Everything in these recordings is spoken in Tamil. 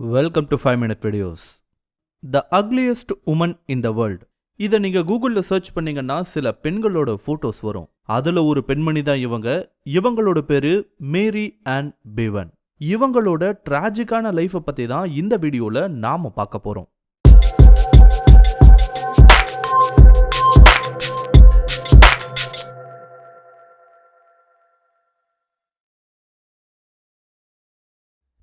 Welcome to five minute videos the ugliest woman in the world இதை நீங்கள் கூகுளில் சர்ச் பண்ணீங்கன்னா சில பெண்களோட ஃபோட்டோஸ் வரும். அதில் ஒரு பெண்மணி தான் இவங்க. இவங்களோட பேர் மேரி அண்ட் பிவன் இவங்களோட ட்ராஜிக்கான லைஃப்பை பற்றி தான் இந்த வீடியோவில் நாம் பார்க்க போகிறோம்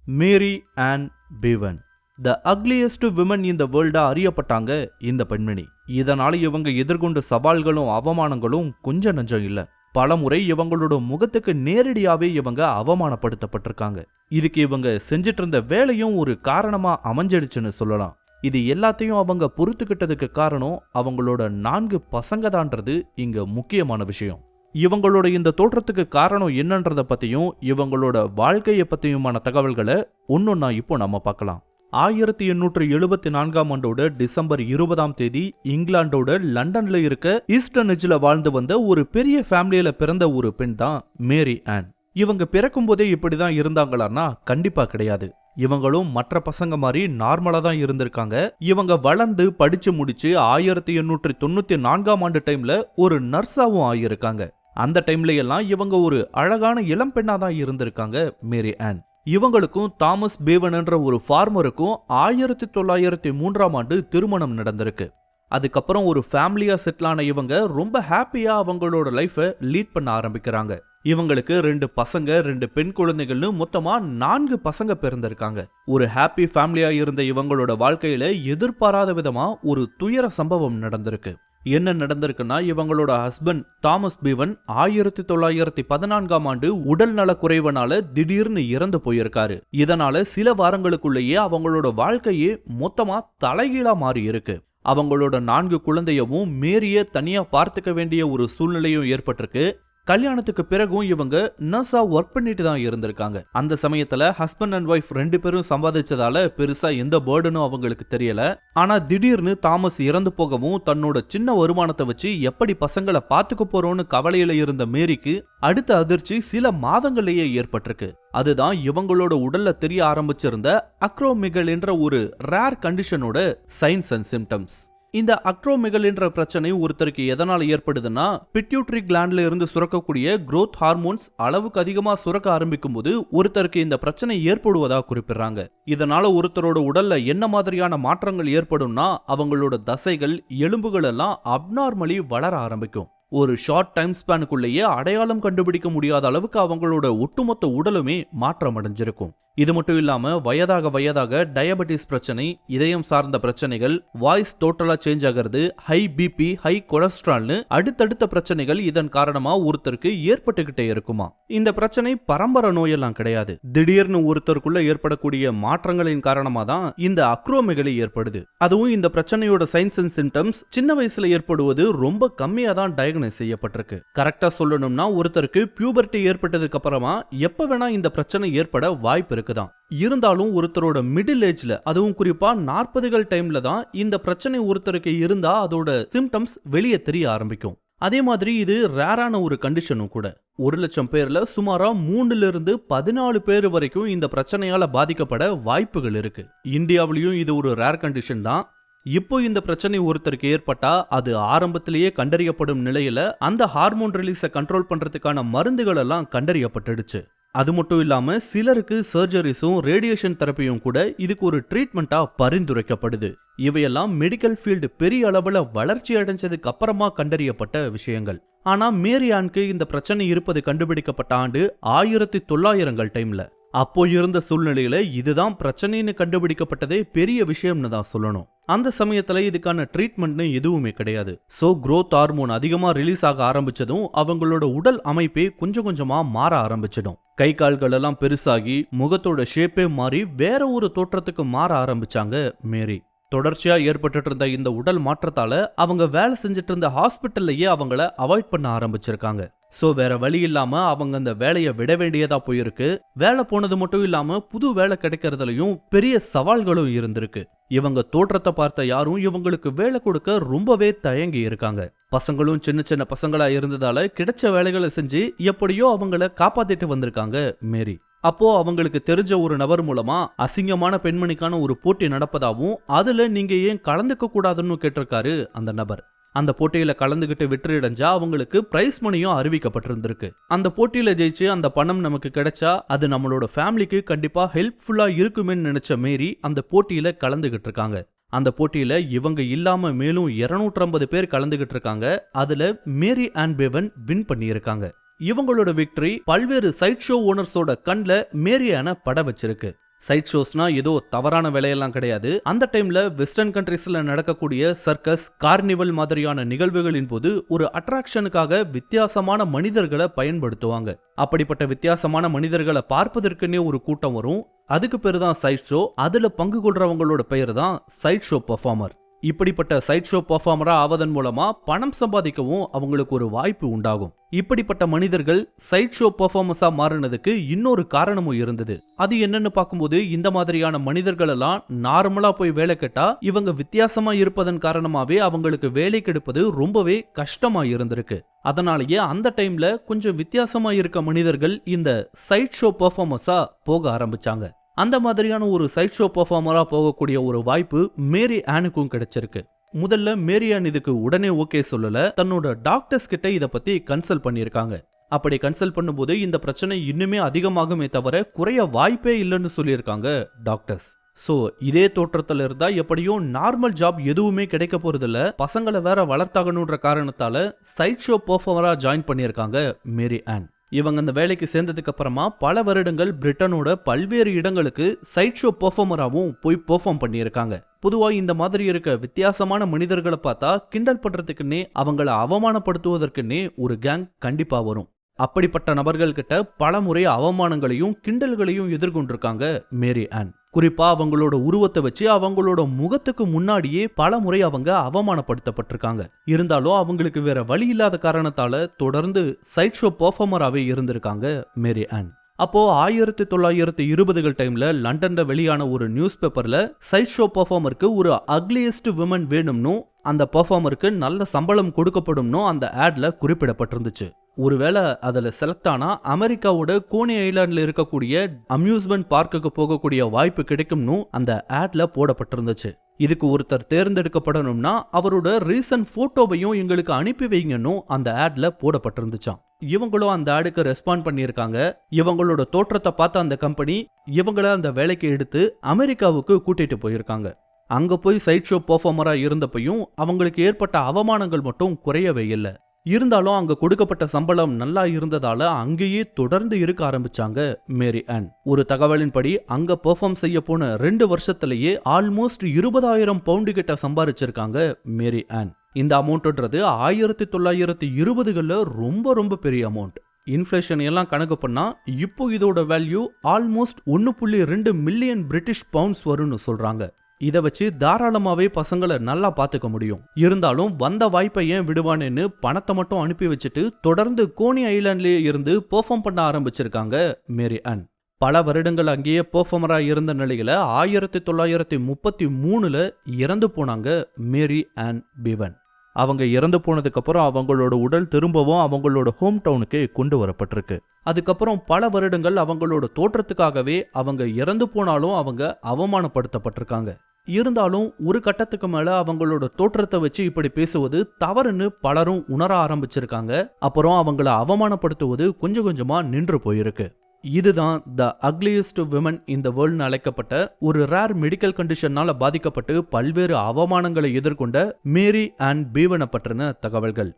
Mary Ann Bevan. The ugliest woman இந்த வேர்ல்டா அறியப்பட்டாங்க இந்த பெண்மணி. இதனால இவங்க எதிர்கொண்ட சவால்களும் அவமானங்களும் கொஞ்சம் நஞ்சம் இல்ல. பலமுறை இவங்களோட முகத்துக்கு நேரடியாவே இவங்க அவமானப்படுத்தப்பட்டிருக்காங்க. இதுக்கு இவங்க செஞ்சிட்டு இருந்த வேலையும் ஒரு காரணமா அமைஞ்சிடுச்சுன்னு சொல்லலாம். இது எல்லாத்தையும் அவங்க பொறுத்துக்கிட்டதுக்கு காரணம் அவங்களோட நான்கு பசங்க தான்றது இங்க முக்கியமான விஷயம். இவங்களோட இந்த தோற்றத்துக்கு காரணம் என்னன்றத பற்றியும் இவங்களோட வாழ்க்கையை பற்றியுமான தகவல்களை ஒன்னொன்னா இப்போ நம்ம பார்க்கலாம். ஆயிரத்தி எண்ணூற்று எழுபத்தி நான்காம் ஆண்டோட டிசம்பர் இருபதாம் தேதி இங்கிலாண்டோட லண்டன்ல இருக்க ஈஸ்டர்னிஜ்ல வாழ்ந்து வந்த ஒரு பெரிய ஃபேமிலியில பிறந்த ஒரு பெண் தான் மேரி ஆன். இவங்க பிறக்கும் போதே இப்படிதான் இருந்தாங்களான்னா கண்டிப்பா கிடையாது. இவங்களும் மற்ற பசங்க மாதிரி நார்மலா தான் இருந்திருக்காங்க. இவங்க வளர்ந்து படிச்சு முடிச்சு ஆயிரத்தி எண்ணூற்றி தொண்ணூத்தி நான்காம் ஆண்டு டைம்ல ஒரு நர்ஸாவும் ஆகியிருக்காங்க. அந்த டைம்ல எல்லாம் இவங்க ஒரு அழகான இளம் பெண்ணா தான் இருந்திருக்காங்க மேரி ஆன். இவங்களுக்கும் தாமஸ் பேவன்ன்ற ஒரு ஃபார்மருக்கும் ஆயிரத்தி தொள்ளாயிரத்தி மூன்றாம் ஆண்டு திருமணம் நடந்திருக்கு. அதுக்கப்புறம் ஒரு ஃபேமிலியா செட்டிலான இவங்க ரொம்ப ஹாப்பியா அவங்களோட லைஃபை லீட் பண்ண ஆரம்பிக்கிறாங்க. இவங்களுக்கு ரெண்டு பசங்க ரெண்டு பெண் குழந்தைகள்னு மொத்தமா நான்கு பசங்க பிறந்திருக்காங்க. ஒரு ஹாப்பி ஃபேமிலியா இருந்த இவங்களோட வாழ்க்கையில எதிர்பாராத விதமா ஒரு துயர சம்பவம் நடந்திருக்கு. என்ன நடந்திருக்குன்னா இவங்களோட ஹஸ்பண்ட் தாமஸ் பீவன் ஆயிரத்தி தொள்ளாயிரத்தி பதினான்காம் ஆண்டு உடல் நல குறைவனால திடீர்னு இறந்து போயிருக்காரு. இதனால சில வாரங்களுக்குள்ளேயே அவங்களோட வாழ்க்கையே மொத்தமா தலைகீழா மாறி இருக்கு. அவங்களோட நான்கு குழந்தையவும் மேரிய தனியா பார்த்துக்க வேண்டிய ஒரு சூழ்நிலையும் ஏற்பட்டிருக்கு. கல்யாணத்துக்கு பிறகும் இவங்க நர்ஸா ஒர்க் பண்ணிட்டு தான் இருந்திருக்காங்க. அந்த சமயத்துல ஹஸ்பண்ட் அண்ட் ஒய்ஃப் ரெண்டு பேரும் சம்பாதிச்சதால பெருசா எந்த பேர்டனும் அவங்களுக்கு தெரியல. ஆனா திடீர்னு தாமஸ் இறந்து போகவும் தன்னோட சின்ன வருமானத்தை வச்சு எப்படி பசங்களை பாத்துக்க போறோம்னு கவலையில இருந்த மேரிக்கு அடுத்த அதிர்ச்சி சில மாதங்கள்லயே ஏற்பட்டிருக்கு. அதுதான் இவங்களோட உடல்ல தெரிய ஆரம்பிச்சிருந்த அக்ரோமிகல் என்ற ஒரு ரேர் கண்டிஷனோட சைன்ஸ் அண்ட் சிம்டம்ஸ் இந்த அக்ரோமெகல் என்ற பிரச்சனை ஒருத்தருக்கு எதனால் ஏற்படுதுன்னா பிட்யூட்ரி கிளாண்ட்ல இருந்து சுரக்கக்கூடிய குரோத் ஹார்மோன்ஸ் அளவுக்கு அதிகமா சுரக்க ஆரம்பிக்கும் போது ஒருத்தருக்கு இந்த பிரச்சனை ஏற்படுவதாக குறிப்பிடுறாங்க. இதனால ஒருத்தரோட உடல்ல என்ன மாதிரியான மாற்றங்கள் ஏற்படும்னா அவங்களோட தசைகள் எலும்புகள் எல்லாம் அப்நார்மலி வளர ஆரம்பிக்கும். ஒரு ஷார்ட் டைம் ஸ்பேனுக்குள்ளேயே அடையாளம் கண்டுபிடிக்க முடியாத அளவுக்கு அவங்களோட ஒட்டுமொத்த உடலுமே மாற்றம் அடைஞ்சிருக்கும் இது மட்டும் இல்லாம வயதாக வயதாக டயபெட்டிஸ் பிரச்சனை இதயம் சார்ந்த பிரச்சனைகள் வாய்ஸ் டோட்டலாக சேஞ்ச் ஆகிறது ஹை பிபி ஹை கொலஸ்ட்ரால்னு அடுத்தடுத்த பிரச்சனைகள் இதன் காரணமா ஒருத்தருக்கு ஏற்பட்டுக்கிட்டே இருக்குமா. இந்த பிரச்சனை பரம்பரை நோயெல்லாம் கிடையாது. திடீர்னு ஒருத்தருக்குள்ள ஏற்படக்கூடிய மாற்றங்களின் காரணமா தான் இந்த அக்ரோமெகலி ஏற்படுது. அதுவும் இந்த பிரச்சனையோட சைன்ஸ் அண்ட் சிம்டம்ஸ் சின்ன வயசுல ஏற்படுவது ரொம்ப கம்மியா தான் டயக்னைஸ் செய்யப்பட்டிருக்கு. கரெக்டாக சொல்லணும்னா ஒருத்தருக்கு பியூபர்ட்டி ஏற்பட்டதுக்கு அப்புறமா எப்போ வேணா இந்த பிரச்சனை ஏற்பட வாய்ப்பு இருக்குதான். இருந்தாலும் ஒருத்தரோட மிடில் ஏஜ்ல அதுவும் குறிப்பா நாற்பதுகள் டைம்ல தான் இந்த பிரச்சனை ஒருத்தருக்கு இருந்தா அதோட சிம்டம்ஸ் வெளியே தெரிய ஆரம்பிக்கும். அதே மாதிரி இது ரேரான ஒரு கண்டிஷனும் கூட. ஒரு லட்சம் பேர்ல சுமாரா மூணுல இருந்து பதினாலு பேர் வரைக்கும் இந்த பிரச்சனையால பாதிக்கப்பட வாய்ப்புகள் இருக்கு. இந்தியாவிலையும் இது ஒரு ரேர் கண்டிஷன் தான். இப்போ இந்த பிரச்சனை ஒருத்தருக்கு ஏற்பட்டா அது ஆரம்பத்திலேயே கண்டறியப்படும் நிலையில அந்த ஹார்மோன் ரிலீஸை கண்ட்ரோல் பண்றதுக்கான மருந்துகள் எல்லாம் கண்டறியப்பட்டுடுச்சு. அது மட்டும் இல்லாம சிலருக்கு சர்ஜரிஸும் ரேடியேஷன் தெரப்பியும் கூட இதுக்கு ஒரு ட்ரீட்மெண்ட்டா பரிந்துரைக்கப்படுது. இவையெல்லாம் மெடிக்கல் ஃபீல்டு பெரிய அளவுல வளர்ச்சி அடைஞ்சதுக்கு அப்புறமா கண்டறியப்பட்ட விஷயங்கள். ஆனா மேரியான்க்கு இந்த பிரச்சனை இருப்பது கண்டுபிடிக்கப்பட்ட ஆண்டு ஆயிரத்தி தொள்ளாயிரங்கள் டைம்ல அப்போ இருந்த சூழ்நிலையில இதுதான் பிரச்சனைன்னு கண்டுபிடிக்கப்பட்டதே பெரிய விஷயம்னு தான் சொல்லணும். அந்த சமயத்துல இதுக்கான ட்ரீட்மெண்ட்னு எதுவுமே கிடையாது. சோ க்ரோத் ஹார்மோன் அதிகமா ரிலீஸ் ஆக ஆரம்பிச்சதும் அவங்களோட உடல் அமைப்பே கொஞ்சம் கொஞ்சமா மாற ஆரம்பிச்சிடும். கை கால்கள் எல்லாம் பெருசாகி முகத்தோட ஷேப்பே மாறி வேற ஒரு தோற்றத்துக்கு மாற ஆரம்பிச்சாங்க மேரி. தொடர்ச்சியா ஏற்பட்டுட்டு இருந்த இந்த உடல் மாற்றத்தால அவங்க வேலை செஞ்சுட்டு இருந்த ஹாஸ்பிட்டல்லையே அவங்கள அவாய்ட் பண்ண ஆரம்பிச்சிருக்காங்க. சோ வேற வழி இல்லாம அவங்க அந்த வேலையை விட வேண்டியதா போயிருக்கு. வேலை போனது மட்டும் இல்லாம புது வேலை கிடைக்கிறதுலயும் பெரிய சவால்களும் இருந்திருக்கு. இவங்க தோற்றத்தை பார்த்த யாரும் இவங்களுக்கு வேலை கொடுக்க ரொம்பவே தயங்கி இருக்காங்க. பசங்களும் சின்ன சின்ன பசங்களா இருந்ததால கிடைச்ச வேலைகளை செஞ்சு எப்படியோ அவங்கள காப்பாத்திட்டு வந்திருக்காங்க மேரி. அப்போ அவங்களுக்கு தெரிஞ்ச ஒரு நபர் மூலமா அசிங்கமான பெண்மணிக்கான ஒரு போட்டி நடப்பதாவும் அதுல நீங்க ஏன் கலந்துக்க கூடாதுன்னு கேட்டிருக்காரு அந்த நபர். அந்த போட்டியில கலந்துகிட்டு வெற்றியடைஞ்சா அவங்களுக்கு பிரைஸ் மணியும் அறிவிக்கப்பட்டிருந்திருக்கு. அந்த போட்டியில ஜெயிச்சு அந்த பணம் நமக்கு கிடைச்சா அது நம்மளோட ஃபேமிலிக்கு கண்டிப்பா ஹெல்ப்ஃபுல்லா இருக்குமேனு நினைச்ச மேரி அந்த போட்டியில கலந்துகிட்டு இருக்காங்க அந்த போட்டியில இவங்க இல்லாம மேலும் 250 பேர் கலந்துகிட்டு இருக்காங்க அதுல மேரி ஆன் பேவன் வின் பண்ணியிருக்காங்க. இவங்களோட விக்டரி பல்வேறு சைட் ஷோ ஓனர்ஸோட கண்ல மேரியான பட வச்சிருக்கு. சைட் ஷோஸ்னா ஏதோ தவறான வேலையெல்லாம் கிடையாது. அந்த டைம்ல வெஸ்டர்ன் கண்ட்ரீஸ்ல நடக்கக்கூடிய சர்க்கஸ் கார்னிவல் மாதிரியான நிகழ்வுகளின் போது ஒரு அட்ராக்ஷனுக்காக வித்தியாசமான மனிதர்களை பயன்படுத்துவாங்க. அப்படிப்பட்ட வித்தியாசமான மனிதர்களை பார்ப்பதற்குன்னே ஒரு கூட்டம் வரும். அதுக்கு பேரு தான் சைட் ஷோ அதுல பங்கு கொள்றவங்களோட பெயர் தான் சைட் ஷோ பர்ஃபார்மர் இப்படிப்பட்ட சைட் ஷோ பர்ஃபார்மரா ஆவதன் மூலமா பணம் சம்பாதிக்கவும் அவங்களுக்கு ஒரு வாய்ப்பு உண்டாகும். இப்படிப்பட்ட மனிதர்கள் சைட் ஷோ பர்ஃபார்மன்ஸா மாறினதுக்கு இன்னொரு காரணமும் இருந்தது. அது என்னன்னு பார்க்கும்போது இந்த மாதிரியான மனிதர்கள் எல்லாம் நார்மலா போய் வேலை கேட்டா இவங்க வித்தியாசமா இருப்பதன் காரணமாவே அவங்களுக்கு வேலை கெடுப்பது ரொம்பவே கஷ்டமா இருந்திருக்கு. அதனாலேயே அந்த டைம்ல கொஞ்சம் வித்தியாசமா இருக்க மனிதர்கள் இந்த சைட் ஷோ பெர்ஃபார்மன்ஸா போக ஆரம்பிச்சாங்க. அந்த மாதிரியான ஒரு சைட் ஷோ பர்ஃபார்மராக போகக்கூடிய ஒரு வாய்ப்பு மேரி ஆனுக்கும் கிடைச்சிருக்கு. முதல்ல மேரி ஆன் இதுக்கு உடனே ஓகே சொல்லல. தன்னோட டாக்டர்ஸ் கிட்ட இதை பத்தி கன்சல்ட் பண்ணியிருக்காங்க. அப்படி கன்சல்ட் பண்ணும்போது இந்த பிரச்சனை இன்னுமே அதிகமாகுமே தவிர குறைய வாய்ப்பே இல்லைன்னு சொல்லியிருக்காங்க டாக்டர்ஸ் ஸோ இதே தோற்றத்தில் இருந்தால் எப்படியும் நார்மல் ஜாப் எதுவுமே கிடைக்க போகிறதில்ல பசங்களை வேற வளர்த்தாகணுன்ற காரணத்தால் சைட் ஷோ பர்ஃபார்மராக ஜாயின் பண்ணியிருக்காங்க மேரி ஆன். இவங்க அந்த வேலைக்கு சேர்ந்ததுக்கு அப்புறமா பல வருடங்கள் பிரிட்டனோட பல்வேறு இடங்களுக்கு சைட் ஷோ பெர்ஃபார்மராகவும் போய் பெர்ஃபார்ம் பண்ணியிருக்காங்க. பொதுவா இந்த மாதிரி இருக்க வித்தியாசமான மனிதர்களை பார்த்தா கிண்டல் பண்ணுறதுக்குன்னே அவங்கள அவமானப்படுத்துவதற்குன்னே ஒரு கேங் கண்டிப்பா வரும். அப்படிப்பட்ட நபர்கள்கிட்ட பல முறை அவமானங்களையும் கிண்டல்களையும் எதிர்கொண்டிருக்காங்க மேரி ஆன். குறிப்பா அவங்களோட உருவத்தை வச்சு அவங்களோட முகத்துக்கு முன்னாடியே பல முறை அவங்க அவமானப்படுத்தப்பட்டிருக்காங்க. இருந்தாலும் அவங்களுக்கு வேற வழி இல்லாத காரணத்தால தொடர்ந்து சைட் ஷோ பெர்ஃபார்மராகவே இருந்திருக்காங்க மேரி ஆன். அப்போ ஆயிரத்தி தொள்ளாயிரத்தி இருபதுகள் டைம்ல லண்டன்ல வெளியான ஒரு நியூஸ் பேப்பர்ல சைட் ஷோ பர்ஃபார்மருக்கு ஒரு அக்லியஸ்ட் விமன் வேணும்னு அந்த பெர்ஃபார்மருக்கு நல்ல சம்பளம் கொடுக்கப்படும்னு அந்த ஆட்ல குறிப்பிடப்பட்டிருந்துச்சு. ஒருவேளை அதில் செலக்ட் ஆனா அமெரிக்காவோட கோனி ஐலாண்டில் இருக்கக்கூடிய அம்யூஸ்மெண்ட் பார்க்குக்கு போகக்கூடிய வாய்ப்பு கிடைக்கும்னு அந்த ஆட்ல போடப்பட்டிருந்துச்சு. இதுக்கு ஒருத்தர் தேர்ந்தெடுக்கப்படணும்னா அவரோட ரீசன்ட் ஃபோட்டோவையும் எங்களுக்கு அனுப்பி வைங்கன்னு அந்த ஆட்ல போடப்பட்டிருந்துச்சாம். இவங்களும் அந்த ஆடுக்கு ரெஸ்பாண்ட் பண்ணியிருக்காங்க. இவங்களோட தோற்றத்தை பார்த்த அந்த கம்பெனி இவங்கள அந்த வேலைக்கு எடுத்து அமெரிக்காவுக்கு கூட்டிட்டு போயிருக்காங்க. அங்க போய் சைட் ஷோ பெர்ஃபார்மரா இருந்தப்பையும் அவங்களுக்கு ஏற்பட்ட அவமானங்கள் மட்டும் குறையவே இல்லை. இருந்தாலும் அங்க கொடுக்கப்பட்ட சம்பளம் நல்லா இருந்ததால அங்கேயே தொடர்ந்து இருக்க ஆரம்பிச்சாங்க மேரி ஆன் ஒரு தகவலின்படி அங்க பெர்ஃபார்ம் செய்ய போன ரெண்டு வருஷத்திலேயே ஆல்மோஸ்ட் இருபதாயிரம் பவுண்டு கிட்ட சம்பாரிச்சிருக்காங்க மேரி ஆன் இந்த அமௌண்ட்ன்றது ஆயிரத்தி தொள்ளாயிரத்தி இருபதுகளில் ரொம்ப ரொம்ப பெரிய அமௌண்ட் இன்ஃப்ளேஷன் எல்லாம் கணக்கு பண்ணா இப்போ இதோட வேல்யூ ஆல்மோஸ்ட் ஒன்று புள்ளி ரெண்டு மில்லியன் பிரிட்டிஷ் பவுண்ட்ஸ் வரும்னு சொல்றாங்க. இதை வச்சு தாராளமாகவே பசங்களை நல்லா பார்த்துக்க முடியும். இருந்தாலும் வந்த வாய்ப்பை ஏன் விடுவானேன்னு பணத்தை மட்டும் அனுப்பி வச்சுட்டு தொடர்ந்து கோனி ஐலாண்ட்லேயே இருந்து பெர்ஃபார்ம் பண்ண ஆரம்பிச்சிருக்காங்க மேரி அன். பல வருடங்கள் அங்கேயே பெர்ஃபார்மராக இருந்த நிலையில் ஆயிரத்தி தொள்ளாயிரத்தி முப்பத்தி மூணில் இறந்து போனாங்க மேரி அண்ட் பிவன். அவங்க இறந்து போனதுக்கப்புறம் அவங்களோட உடல் திரும்பவும் அவங்களோட ஹோம் டவுனுக்கு கொண்டு வரப்பட்டிருக்கு. அதுக்கப்புறம் பல வருடங்கள் அவங்களோட தோற்றத்துக்காகவே அவங்க இறந்து போனாலும் அவங்க அவமானப்படுத்தப்பட்டிருக்காங்க. இருந்தாலும் ஒரு கட்டத்துக்கு மேல அவங்களோட தோற்றத்தை வச்சு இப்படி பேசுவது தவறுன்னு பலரும் உணர ஆரம்பிச்சிருக்காங்க. அப்புறம் அவங்கள அவமானப்படுத்துவது கொஞ்சம் கொஞ்சமா நின்று போயிருக்கு. இதுதான் த அக்லியஸ்ட் விமன் இந்த வேர்ல்ட்னு அழைக்கப்பட்ட ஒரு ரேர் மெடிக்கல் கண்டிஷன்னால பாதிக்கப்பட்டு பல்வேறு அவமானங்களை எதிர்கொண்ட மேரி அண்ட் பீவனை பற்றின தகவல்கள்.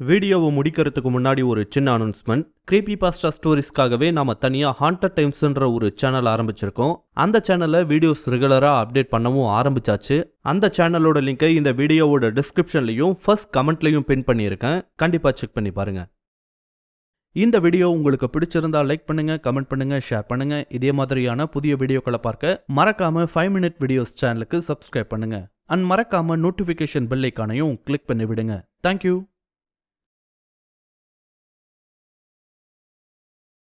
வீடியோவை முடிக்கிறதுக்கு முன்னாடி ஒரு சின்ன அனௌன்ஸ்மெண்ட் கிரீப்பி பாஸ்டா ஸ்டோரிஸ்க்காகவே நம்ம தனியாக ஹாண்டட் டைம்ஸ்ன்ற ஒரு சேனல் ஆரம்பிச்சிருக்கோம். அந்த சேனலில் வீடியோஸ் ரெகுலராக அப்டேட் பண்ணவும் ஆரம்பிச்சாச்சு. அந்த சேனலோட லிங்கை இந்த வீடியோவோட டிஸ்கிரிப்ஷன்லையும் ஃபர்ஸ்ட் கமெண்ட்லையும் பின் பண்ணியிருக்கேன். கண்டிப்பாக செக் பண்ணி பாருங்கள் இந்த வீடியோ உங்களுக்கு பிடிச்சிருந்தா லைக் பண்ணுங்க கமெண்ட் பண்ணுங்க ஷேர் பண்ணுங்க. இதே மாதிரியான புதிய வீடியோக்களை பார்க்க மறக்காம ஃபைவ் மினிட் வீடியோஸ் சேனலுக்கு சப்ஸ்கிரைப் பண்ணுங்க. அண்ட் மறக்காம நோட்டிஃபிகேஷன் பெல் ஐக்கானையும் கிளிக் பண்ணி விடுங்க தேங்க்யூ